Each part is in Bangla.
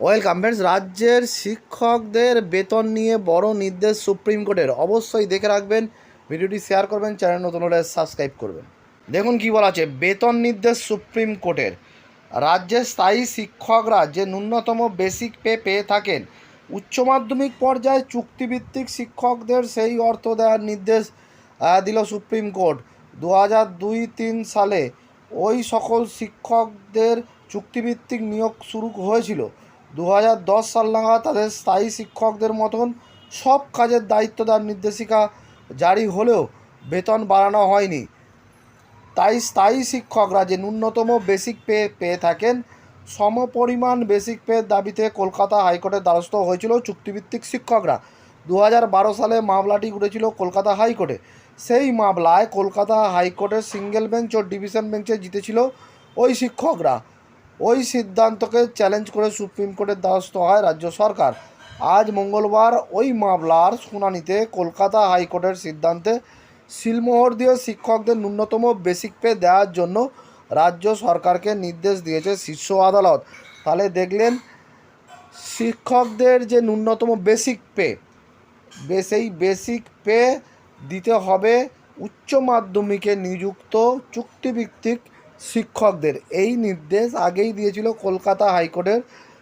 ওয়েলকাম ফ্রেন্ডস রাজ্যের শিক্ষকদের বেতন নিয়ে বড় নির্দেশ সুপ্রিম কোর্টের অবশ্যই দেখে রাখবেন, ভিডিওটি শেয়ার করবেন চ্যানেল নতুন হলে সাবস্ক্রাইব করবেন। দেখুন কি বলা আছে, বেতন নির্দেশ সুপ্রিম কোর্টের রাজ্যের স্থায়ী শিক্ষকরা যে ন্যূনতম বেসিক পে পেয়ে থাকেন, উচ্চ মাধ্যমিক পর্যায়ে চুক্তিভিত্তিক শিক্ষকদের সেই অর্থ দেওয়ার নির্দেশ দিল সুপ্রিম কোর্ট দু হাজার দুই তিন সালে ওই সকল শিক্ষকদের চুক্তিভিত্তিক নিয়োগ শুরু হয়েছিল। দু হাজার দশ সাল নাগাদ তাদের স্থায়ী শিক্ষকদের মতন সব কাজের দায়িত্ব দেওয়ার নির্দেশিকা জারি হলেও বেতন বাড়ানো হয়নি। তাই স্থায়ী শিক্ষকরা যে ন্যূনতম বেসিক পে পেয়ে থাকেন, সমপরিমাণ বেসিক পের দাবিতে কলকাতা হাইকোর্টের দ্বারস্থ হয়েছিল চুক্তিভিত্তিক শিক্ষকরা। দু সালে মামলাটি উঠেছিল কলকাতা হাইকোর্টে। সেই মামলায় কলকাতা হাইকোর্টের সিঙ্গেল বেঞ্চ ও ডিভিশন বেঞ্চে জিতেছিল ওই শিক্ষকরা। ওই সিদ্ধান্তকে চ্যালেঞ্জ করে সুপ্রিম কোর্টের দ্বারস্থ হয় রাজ্য সরকার। আজ মঙ্গলবার ওই মামলার শুনানিতে কলকাতা হাইকোর্টের সিদ্ধান্তে সিলমোহর দিয়ে শিক্ষকদের ন্যূনতম বেসিক পে দেওয়ার জন্য রাজ্য সরকারকে নির্দেশ দিয়েছে শীর্ষ আদালত। তাহলে দেখলেন, শিক্ষকদের যে ন্যূনতম বেসিক পে সেই বেসিক পে দিতে হবে উচ্চ মাধ্যমিকে নিযুক্ত চুক্তিভিত্তিক শিক্ষকদের। এই নির্দেশ আগেই দিয়েছিল কলকাতা হাইকোর্টের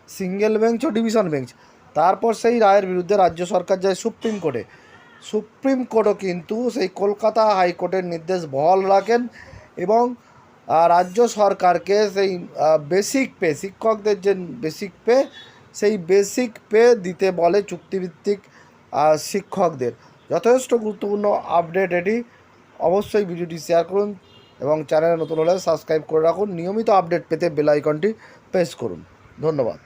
সিঙ্গেল বেঞ্চ ও ডিভিশন বেঞ্চ। তারপর সেই রায়ের বিরুদ্ধে রাজ্য সরকার যায় সুপ্রিম কোর্টে। সুপ্রিম কোর্টও কিন্তু সেই কলকাতা হাইকোর্টের নির্দেশ বহাল রাখেন এবং রাজ্য সরকারকে সেই বেসিক পে শিক্ষকদের যে বেসিক পে সেই বেসিক পে দিতে বলে চুক্তিভিত্তিক শিক্ষকদের। যথেষ্ট গুরুত্বপূর্ণ আপডেট এটি। অবশ্যই ভিডিওটি শেয়ার করুন। এবং চ্যানেলে নতুন হলে সাবস্ক্রাইব করে রাখুন। নিয়মিত আপডেট পেতে বেল আইকনটি প্রেস করুন। ধন্যবাদ।